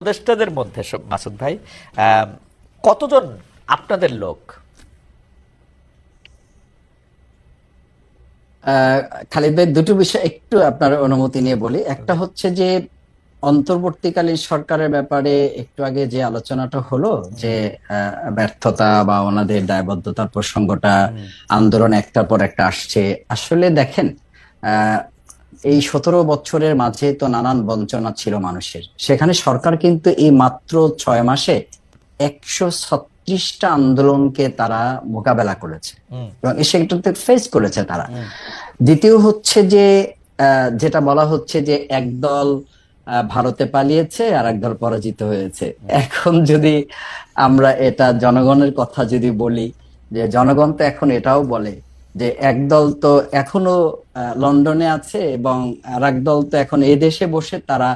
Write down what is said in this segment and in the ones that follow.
উপদেষ্টাদের মধ্যে মাসুদ ভাই কতজন আপনাদের লোক? খালিদ ভাই দুটো বিষয় একটু আপনার অনুমতি নিয়ে বলি। একটা হচ্ছে যে অন্তর্বর্তীকালীন সরকারের ব্যাপারে একটু আগে যে আলোচনাটা হলো যে ব্যর্থতা বা ওনাদের দায়বদ্ধতার প্রসঙ্গটা আন্দোলন একটার পর একটা আসছে। আসলে দেখেন আহ, এই সতেরো বছরের মাঝে তো নানান বঞ্চনা ছিল মানুষের। সেখানে সরকার কিন্তু এই মাত্র ছয় মাসে একশো ছত্রিশটা আন্দোলনকে তারা মোকাবেলা করেছে এবং সেটাতে ফেস করেছে তারা। দ্বিতীয় হচ্ছে যে আহ, যেটা বলা হচ্ছে যে একদল ভারতে পালিয়েছে আর একদল পরাজিত হয়েছে। এখন যদি আমরা এটা জনগণের কথা যদি বলি যে জনগণ তো এখন এটাও বলে যে একদল তো এখনও লন্ডনে আছে এবং আর একদল তো এখন এদেশে দেশে বসে তারা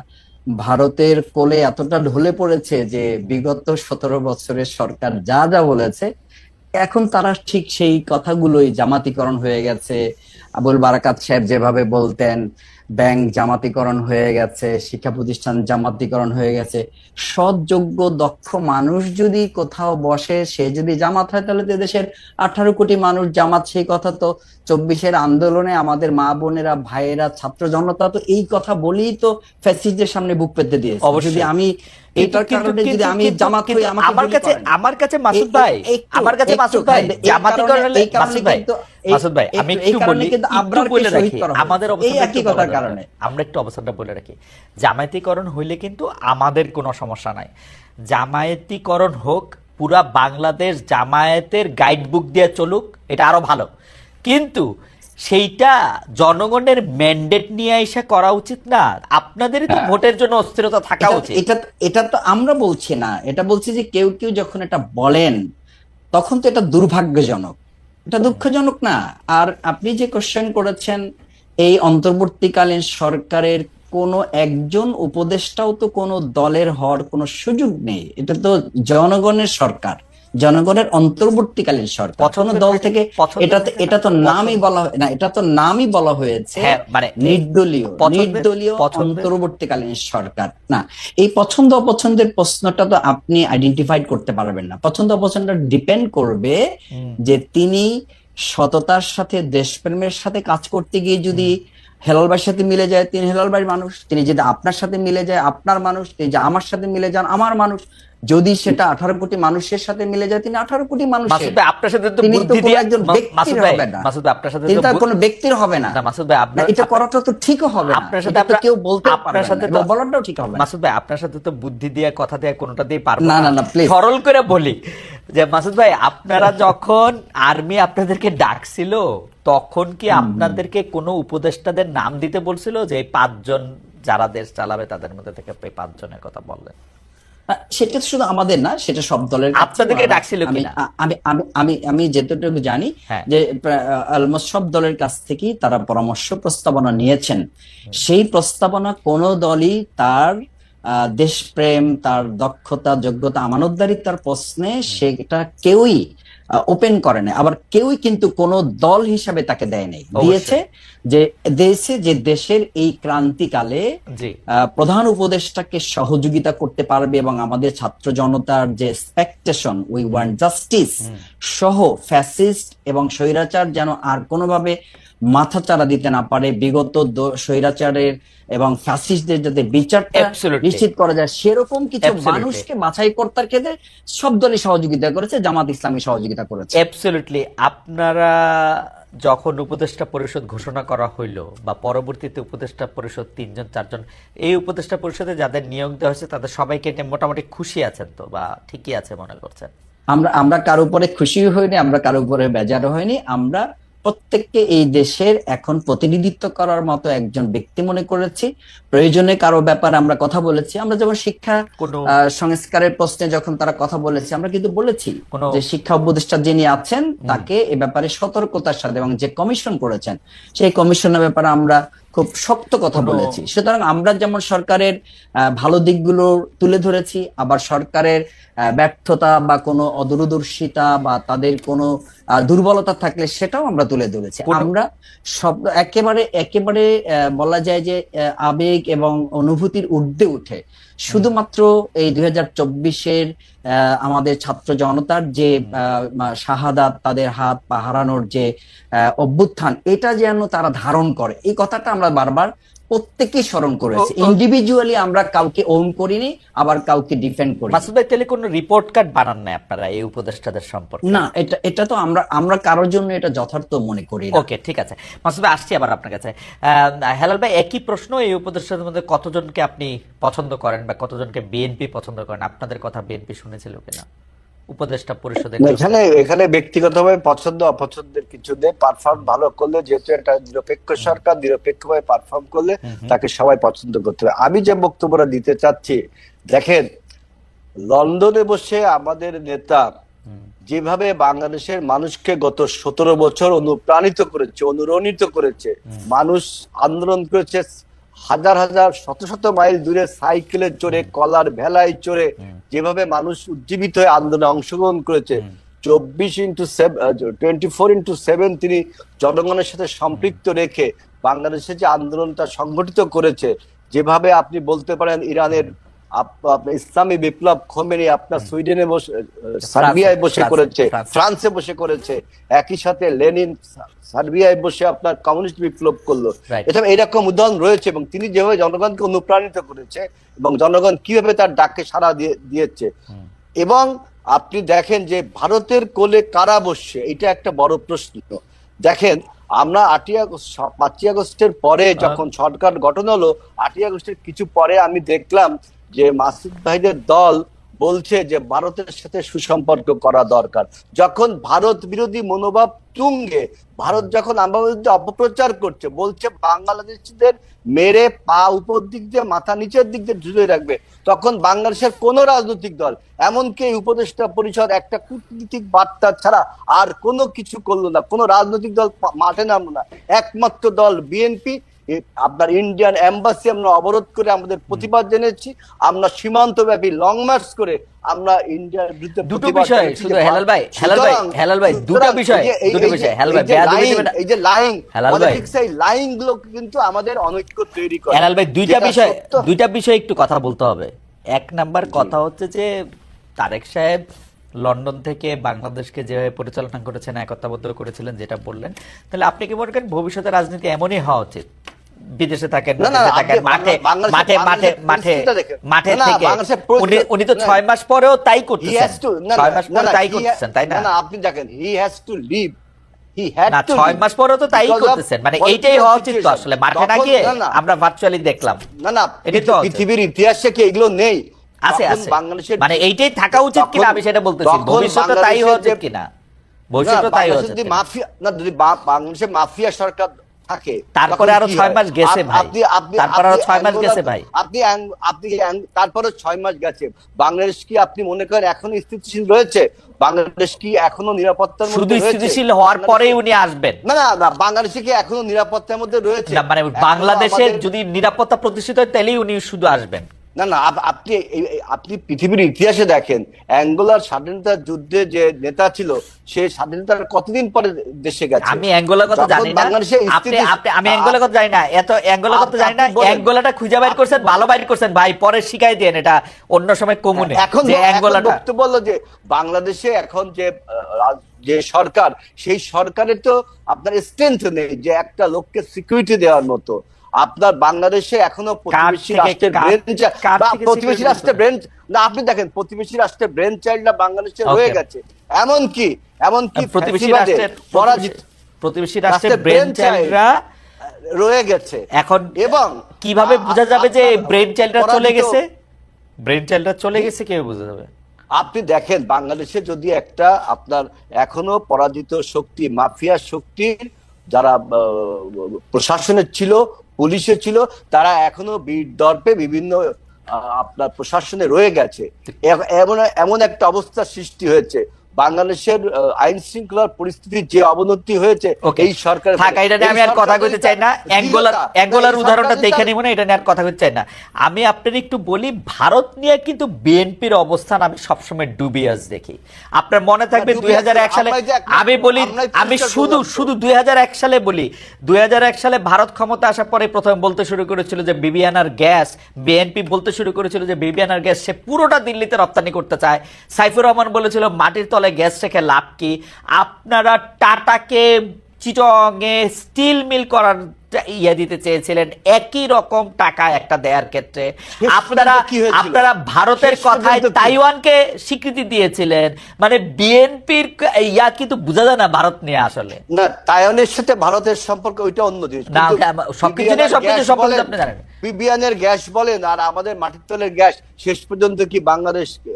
ভারতের কোলে এতটা ঢলে পড়েছে যে বিগত সতেরো বছরের সরকার যা যা বলেছে এখন তারা ঠিক সেই কথাগুলোই জামাতিকরণ হয়ে গেছে। আবুল বারাকাত সাহেব যেভাবে বলতেন ব্যাংক জামাতিকরণ হয়ে গেছে শিক্ষা প্রতিষ্ঠান জামাতিকরণ হয়ে গেছে। সৎ যোগ্য দক্ষ মানুষ যদি কোথাও বসে সে যদি জামাত হয় তাহলে তো দেশের আঠারো কোটি মানুষ জামাত সেই কথা তো চব্বিশের আন্দোলনে আমাদের মা বোনেরা ভাইয়েরা ছাত্র জনতা তো এই কথা বলেই তো ফ্যাসিস্টদের সামনে বুক পেতে দিয়েছে। অবশ্যই। যদি আমি কিন্তু- কারণে যদি আমি জামাত হই আমাকে আমার কাছে আমার কাছে মাসুদ ভাই আমার কাছে মাসুদ ভাই এই কারণে মাসুদ ভাই মাসুদ ভাই আমি একটু- বলি একটু বলে রাখি আমাদের একই কথার কারণে। আমরা একটু অবস্থানটা বলে রাখি। জামায়াতিকরণ হইলে কিন্তু আমাদের কোনো সমস্যা নাই। জামায়াতিকরণ হোক পুরা বাংলাদেশ জামায়াতের গাইড বুক দিয়ে চলুক এটা আরও ভালো। কিন্তু সেইটা জনগণের ম্যান্ডেট নিয়ে এসে করা উচিত না। আপনাদেরই তো ভোটের জন্য অস্থিরতা থাকা উচিত। এটা এটা তো আমরা বলছি না। এটা বলছি যে কেউ কেউ যখন এটা বলেন তখন তো এটা দুর্ভাগ্যজনক। এটা দুঃখজনক না। আর আপনি যে কোশ্চেন করেছেন এই অন্তর্বর্তীকালীন সরকারের কোনো একজন উপদেষ্টাও তো কোনো দলের হওয়ার কোনো সুযোগ নেই। এটা তো জনগণের সরকার। জনগণের অন্তর্বর্তীকালীন সরকার। পছন্দের দল থেকে এটা তো এটা তো নামই বলা হয় না এটা তো নামই বলা হয়েছে হ্যাঁ মানে নির্দলীয়। নির্দলীয় অন্তর্বর্তীকালীন সরকার। না এই পছন্দ অপছন্দের প্রশ্নটা তো আপনি আইডেন্টিফাইড করতে পারবেন না। পছন্দ অপছন্দ ডিপেন্ড করবে যে তিনি সততার সাথে দেশপ্রেমের সাথে কাজ করতে গিয়ে যদি হেলালবাইয়ের সাথে মিলে যায় তিনি হেলালবাইয়ের মানুষ। তিনি যদি আপনার সাথে মিলে যায় আপনার মানুষ। তিনি যে আমার সাথে মিলে যান আমার মানুষ। যদি সেটা আঠারো কোটি মানুষের সাথে মিলে যায় তিনি আঠারো কোটি মানুষের। আপনার সাথে তো বুদ্ধি দিয়ে একজন ব্যক্তির হবে না। মাসুদ আপনার সাথে তো কোনো ব্যক্তির হবে না। না মাসুদ ভাই আপনার এটা করাটা তো ঠিকও হবে আপনার সাথে এটা কেউ বলতে আপনার সাথে তো- বলাটাও ঠিক হবে মাসুদ ভাই আপনার সাথে তো বুদ্ধি দিয়ে কথা দিয়ে কোনোটা দিয়ে পারব না, না. সরল করে বলি যে মাসুদ ভাই আপনারা যখন আর্মি আপনাদেরকে ডাকছিল তখন কি আপনাদেরকে কোনো উপদেষ্টাদের নাম দিতে বলছিল যে এই পাঁচজন যারা দেশ চালাবে তাদের মধ্যে থেকে পাঁচজনের কথা বললেন? সেটা তো শুধু আমাদের না সেটা সব দলের আপনাদেরকে ডাকছিল আমি কিনা? আমি আমি আমি আমি যেতটুকু জানি হ্যাঁ। যে অলমোস্ট সব দলের কাছ থেকেই তারা পরামর্শ প্রস্তাবনা নিয়েছেন সেই প্রস্তাবনা কোন দলই তার দেশপ্রেম তার দক্ষতা যোগ্যতা আমানতদারিতার প্রশ্নে সেটা কেউই ওপেন করে না আবার কেউই কিন্তু কোন দল হিসাবে তাকে দেয় নাই। দিয়েছে যে দেশে যে দেশের এই ক্রান্তিকালে প্রধান উপদেষ্টাকে সহযোগিতা করতে পারবে এবং আমাদের ছাত্র জনতার যে এক্সপেকটেশন উই ওয়ান্ট জাস্টিস সহ ফ্যাসিস্ট এবং স্বৈরাচার যেন আর কোনোভাবে মাথাচাড়া দিতে না পারে বিগত স্বৈরাচারের এবং ফ্যাসিস্টদের যাতে বিচারটা Absolutely. নিশ্চিত করা যায় সেরকম কিছু মানুষকে বাছাই কর্তার ক্ষেত্রে সব দলই সহযোগিতা করেছে জামাত ইসলামী সহযোগিতা করেছে। অ্যাবসলিউটলি আপনারা যখন উপদেষ্টা পরিষদ ঘোষণা করা হইল বা পরবর্তীতে উপদেষ্টা পরিষদ তিনজন, চারজন, এই উপদেষ্টা পরিষদে যাদের নিয়োগ দেওয়া হয়েছে, তাদের সবাইকে মোটামুটি খুশি আছেন তো বা ঠিকই আছে মনে করছেন? আমরা আমরা কারও উপরে খুশি হইনি, আমরা কারও উপরে বেজার হয়নি আমরা প্রত্যেককে এই দেশের এখন প্রতিনিধিত্ব করার মতো একজন ব্যক্তি মনে করেছি। প্রয়োজনে কারও ব্যাপারে আমরা কথা বলেছি। আমরা যেমন শিক্ষা সংস্কারের প্রশ্নে যখন তারা কথা বলেছি আমরা কিন্তু বলেছি যে শিক্ষা উপদেষ্টা যিনি আছেন তাকে এ ব্যাপারে সতর্কতার সাথে এবং যে কমিশন করেছেন সেই কমিশনের ব্যাপারে আমরা খুব শক্ত কথা বলেছি। সুতরাং আমরা যেমন সরকারের ভালো দিকগুলো তুলে ধরেছি আবার সরকারের ব্যর্থতা বা কোনো অদূরদর্শিতা বা তাদের কোনো দুর্বলতা থাকলে সেটাও আমরা তুলে ধরেছি। আমরা সব একেবারে একেবারে আহ, বলা যায় যে আবেগ এবং অনুভূতির ঊর্ধ্বে উঠে। শুধুমাত্র এই দুই হাজার চব্বিশের আমাদের ছাত্র জনতার যে শাহাদাত, তাদের হাত পা হারানোর যে অভ্যুত্থান, এটা যেন তারা ধারণ করে। এই কথাটা আমরা বারবার প্রত্যেকেই স্মরণ করেছি। ইন্ডিভিজুয়ালি আমরা কাউকে ওন করিনি আবার কাউকে ডিফেন্ড করি মাসুদ ভাই তাহলে কোনো রিপোর্ট কার্ড বানান নাই আপনারা এই উপদেষ্টাদের সম্পর্কে? না এটা এটা তো আমরা আমরা কারোর জন্য এটা যথার্থ মনে করি না। ওকে ঠিক আছে। মাসুদ ভাই আসছি আবার আপনার কাছে। হেলাল ভাই একই প্রশ্ন এই উপদেষ্টাদের মধ্যে কতজনকে আপনি পছন্দ করেন বা কতজনকে বিএনপি পছন্দ করেন? আপনাদের কথা বিএনপি শুনেছিল কিনা? উপদেষ্টা পরিষদের এখানে এখানে ব্যক্তিগতভাবে পছন্দ অপছন্দের কিছু নেই। পারফর্ম ভালো করলে যেহেতু একটা নিরপেক্ষ সরকার নিরপেক্ষভাবে পারফর্ম করলে তাকে সবাই পছন্দ করতে হবে। আমি যে বক্তব্যটা দিতে চাচ্ছি দেখেন লন্ডনে বসে আমাদের নেতা যেভাবে বাংলাদেশের মানুষকে গত সতেরো বছর অনুপ্রাণিত করেছে অনুরণিত করেছে মানুষ আন্দোলন করেছে হাজার হাজার শত শত মাইল দূরে সাইকেলে চড়ে কলার ভেলায় চড়ে যেভাবে মানুষ উজ্জীবিত হয়ে আন্দোলনে অংশগ্রহণ করেছে চব্বিশ into twenty four into seven তিনি জনগণের সাথে সম্পৃক্ত রেখে বাংলাদেশে যে আন্দোলনটা সংগঠিত করেছে যেভাবে আপনি বলতে পারেন ইরানের ইসলামী বিপ্লব খোমেনি আপনার সুইডেনে বসে সার্বিয়ায় বসে করেছে ফ্রান্সে। বসে করেছে একই সাথে লেনিন সার্বিয়ায় বসে আপনার কমিউনিস্ট বিপ্লব করল. এটা এরকম উদাহরণ রয়েছে এবং তিনি যেভাবে জনগণকে অনুপ্রাণিত করেছে এবং জনগণ কীভাবে তার ডাককে সাড়া দিয়ে দিয়েছে। এবং আপনি দেখেন যে ভারতের কোলে কারা বসছে এটা একটা বড় প্রশ্ন। দেখেন আমরা আটই আগস্ট পাঁচই আগস্টের পরে যখন সরকার গঠন হলো আটই আগস্টের কিছু পরে আমি দেখলাম যে মাসুদ ভাইদের দল বলছে যে ভারতের সাথে সুসম্পর্ক করা দরকার। যখন ভারত বিরোধী মনোভাব তুঙ্গে, ভারত যখন আমার বিরুদ্ধে অপপ্রচার করছে, বলছে বাংলাদেশিদের মেরে পা উপর দিক দিয়ে, মাথা নিচের দিক দিয়ে ঝুলিয়ে রাখবে, তখন বাংলাদেশের কোন রাজনৈতিক দল, এমনকি উপদেষ্টা পরিষদ একটা কূটনীতিক বার্তা ছাড়া আর কোনো কিছু করল না। কোনো রাজনৈতিক দল মাঠে নামলো না। একমাত্র দল বিএনপি আপনার ইন্ডিয়ান এম্বাসি আমরা অবরোধ করে আমাদের প্রতিবাদ জানিয়েছি। আমরা সীমান্তব্যাপী লং মার্চ করে আমরা ইন্ডিয়ার বিরুদ্ধে দুটো বিষয় শুধু হেলাল ভাই হেলাল ভাই হেলাল ভাই দুটো বিষয় দুটো বিষয় হেলাল ভাই। এই যে লাইং হেলাল ভাই। পলিটিক্স এই লাইংগুলো কিন্তু আমাদের অনৈক্য তৈরি করে। হেলাল ভাই দুইটা বিষয় দুইটা বিষয় একটু কথা বলতে হবে। এক নাম্বার কথা হচ্ছে যে তারেক সাহেব লন্ডন থেকে বাংলাদেশকে যেভাবে পরিচালনা করেছেন একতাবদ্ধ করেছিলেন যেটা বললেন। তাহলে আপনি কি মনে করেন ভবিষ্যতে রাজনীতি এমনই হওয়া উচিত? বিদেশে থাকেন থাকেন মাঠে মাঠে মাঠে মাঠে মাঠে থেকে উনি উনি তো না, ছয় মাস পরেও তাই করতেছেন। Has to না, না, মাস পরে তাই করতেছেন তাই না? না আপনি দেখেন he has to leave he had to ছয় মাস পরেও তো তাই করতেছেন। মানে এইটাই হওয়া উচিত তো আসলে মাঠে না গিয়ে আমরা ভার্চুয়ালি দেখলাম। না না এটাই তো পৃথিবীর ইতিহাসে কি এগুলো নেই? আছে আছে। বাংলাদেশের মানে এইটাই থাকা উচিত কিনা আমি সেটা বলতেছি। ভবিষ্যতে তাই হওয়া উচিত কিনা? ভবিষ্যতে তাই হওয়া উচিত যদি মাফিয়া না যদি বাংলাদেশে মাফিয়া সরকার থাকে। তারপরে আরও ছয় মাস গেছে ভাই। তারপরে আরও ছয় মাস গেছে ভাই। আপনি আপনি তারপরে ছয় মাস গেছে। বাংলাদেশ কি আপনি মনে করেন এখনও স্থিতিশীল রয়েছে? বাংলাদেশ কি এখনও নিরাপত্তার মধ্যে শুধু স্থিতিশীল হওয়ার পরেই উনি আসবেন। না না না বাংলাদেশে কি এখনও নিরাপত্তার মধ্যে রয়েছে? মানে বাংলাদেশের যদি নিরাপত্তা প্রতিষ্ঠিত হয় তাহলেই উনি শুধু আসবেন। না না আপনি আপনি পৃথিবীর ইতিহাসে দেখেন অ্যাঙ্গোলার স্বাধীনতার যুদ্ধে যে নেতা ছিল সে স্বাধীনতার কতদিন পরে দেশে গেছে? আমি অ্যাঙ্গোলার কথা জানি না। বাংলাদেশে আপনি আপনি আমি অ্যাঙ্গোলার কথা জানি না। এত অ্যাঙ্গোলার কথা জানি না। অ্যাঙ্গোলাটা খুঁজে বাইর করছেন ভালো বাইর করছেন। ভাই পরে শিখাই দেন এটা অন্য সময় কমুনে। এখন যে অ্যাঙ্গোলাটা বক্তব্য হলো যে বাংলাদেশে এখন যে যে সরকার সেই সরকারের তো আপনার স্ট্রেংথ নেই যে একটা লোককে সিকিউরিটি দেওয়ার মতো। আপনার বাংলাদেশে এখনও প্রতিবেশী রাষ্ট্রের ব্রেন প্রতিবেশী রাষ্ট্রের ব্রেন না আপনি দেখেন প্রতিবেশী রাষ্ট্রের ব্রেন চাইল্ডরা বাংলাদেশে. রয়ে গেছে। এমন কি এমন কি প্রতিবেশী রাষ্ট্রের পরাজিত প্রতিবেশী রাষ্ট্রের ব্রেন চাইল্ডরা রয়ে গেছে। এখন এবং কীভাবে বোঝা যাবে যে ব্রেন চাইল্ডরা চলে গেছে? ব্রেন চাইল্ডরা চলে গেছে কীভাবে বোঝা যাবে? আপনি দেখেন বাংলাদেশে যদি একটা আপনার এখনও পরাজিত শক্তি মাফিয়া শক্তির যারা প্রশাসনের ছিল পুলিশে ছিল, তারা এখনও বীর দর্পে বিভিন্ন আপনার প্রশাসনে রয়ে গেছে। এমন এমন একটা অবস্থা সৃষ্টি হয়েছে। বাংলাদেশের আইন শৃঙ্খলার পরিস্থিতির যে অবনতি হয়েছে এই সরকার থাক এটা নিয়ে আমি আর কথা কইতে চাই না। অ্যাঙ্গোলার অ্যাঙ্গোলার উদাহরণটা দেখে নিব না এটা নিয়ে আর কথা কইতে চাই না। আমি আপনার একটু বলি ভারত নিয়ে কিন্তু বিএনপির অবস্থান আমি সবসময় ডুবিয়াস দেখি। আপনার মনে থাকবে দুই সালে আমি বলি আমি শুধু শুধু দুই হাজার এক সালে বলি দুই হাজার এক সালে ভারত ক্ষমতা আসার পরে প্রথমে বলতে শুরু করেছিল যে বিবিয়ানার গ্যাস বিএনপি বলতে শুরু করেছিল যে বিবিয়ানার গ্যাস সে পুরোটা দিল্লিতে রপ্তানি করতে চায়। সাইফুর রহমান বলেছিল মাটির তলে গ্যাস রেখে লাভ কি? আপনারা টাটাকে চিটংয়ে স্টিল মিল করার ইয়ে দিতে চেয়েছিলেন। একই রকম টাকা একটা দেওয়ার ক্ষেত্রে। আপনারা? আপনারা ভারতের কথায় তাইওয়ানকে স্বীকৃতি দিয়েছিলেন। মানে বিএনপির ইয়া কিন্তু বোঝা যায় না ভারত নিয়ে আসলে। না তাইওয়ানের সাথে ভারতের সম্পর্ক ওইটা অন্য জিনিস। না, সবকিছু নিয়ে সবকিছু গ্যাস সম্পর্কে আপনি জানেন। বিবিয়ানের গ্যাস বলেন আর আমাদের মাটির তলের গ্যাস শেষ পর্যন্ত কি বাংলাদেশ আহ,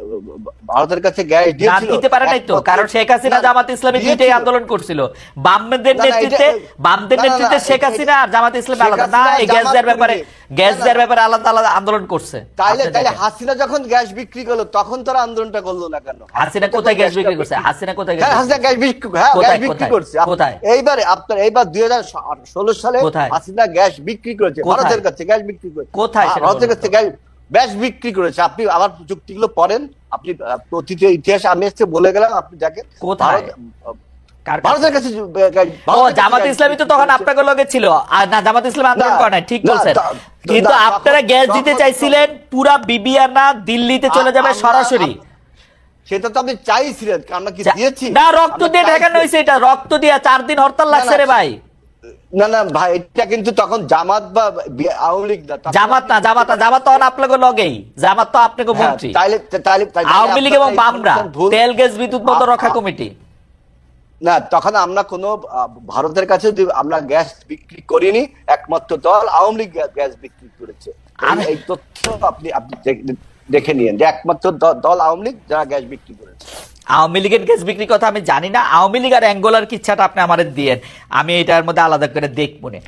ভারতের কাছে গ্যাস না দিয়েছিল। দিতে পারে নাই তো কারণ শেখ হাসিনা জামাত ইসলামী দুইটাই আন্দোলন করছিল। বামদের নেতৃত্বে বামদের নেতৃত্বে শেখ হাসিনা আর জামাত ইসলামী আলাদা। না এই গ্যাস দেওয়ার ব্যাপারে গ্যাস। দেওয়ার ব্যাপারে আলাদা আলাদা আন্দোলন করছে। তাইলে তাইলে হাসিনা যখন গ্যাস বিক্রি করল তখন তারা আন্দোলনটা করল না কেন? হাসিনা কোথায় গ্যাস বিক্রি করছে? হাসিনা কোথায় গ্যাস হাসিনা গ্যাস বিক্রি হ্যাঁ গ্যাস বিক্রি করছে। কোথায়? এইবারে আপনার এইবার দুই হাজার ষোলো সালে কোথায়? হাসিনা গ্যাস বিক্রি করেছে ভারতের কাছে গ্যাস বিক্রি করেছে। কোথায় ভারতের কাছে গ্যাস গ্যাস বিক্রি করেছে। আপনি আমার যুক্তিগুলো পড়েন আপনি আহ, অতীতের ইতিহাস আমি আজকে বলে গেলাম আপনি দেখেন। কোথায়? ভারতের কাছে জামাত ইসলামী তো তখন আপনাকে লগে ছিল। আর না জামাত ইসলাম আন্দোলন করে নাই। ঠিক বলছেন। কিন্তু আপনারা গ্যাস দিতে চাইছিলেন পুরা বিবিয়ানা দিল্লিতে চলে যাবে সরাসরি। সেটা তো আপনি চাইছিলেন আমরা কি দিয়েছি? না রক্ত দিয়ে হয়েছে এটা। রক্ত দিয়ে চার দিন হরতাল লাগছে রে ভাই। না না ভাই এটা কিন্তু তখন জামাত বা আওয়ামী লীগ না জামাত না জামাত না জামাত তখন আপনাকে লগেই। জামাত তো আপনাকে হ্যাঁ, মন্ত্রী। তাইলে তাইলে আওয়ামী লীগ এবং বামরা তেল গ্যাস বিদ্যুৎ বন্ধ রক্ষা কমিটি। না তখন আমরা কোনো ভারতের কাছে আমরা গ্যাস বিক্রি করিনি একমাত্র দল আওয়ামী লীগ গ্যাস বিক্রি করেছে। এই- তথ্য আপনি আপনি দেখে নিন যে একমাত্র দল আওয়ামী লীগ যারা গ্যাস বিক্রি করেছে। আওয়ামী লীগের গ্যাস বিক্রির কথা আমি জানি না। আওয়ামী লীগ আর অ্যাঙ্গোলার কিচ্ছাটা আপনি আমাদের দিয়েন। আমি এটার মধ্যে আলাদা করে দেখব না।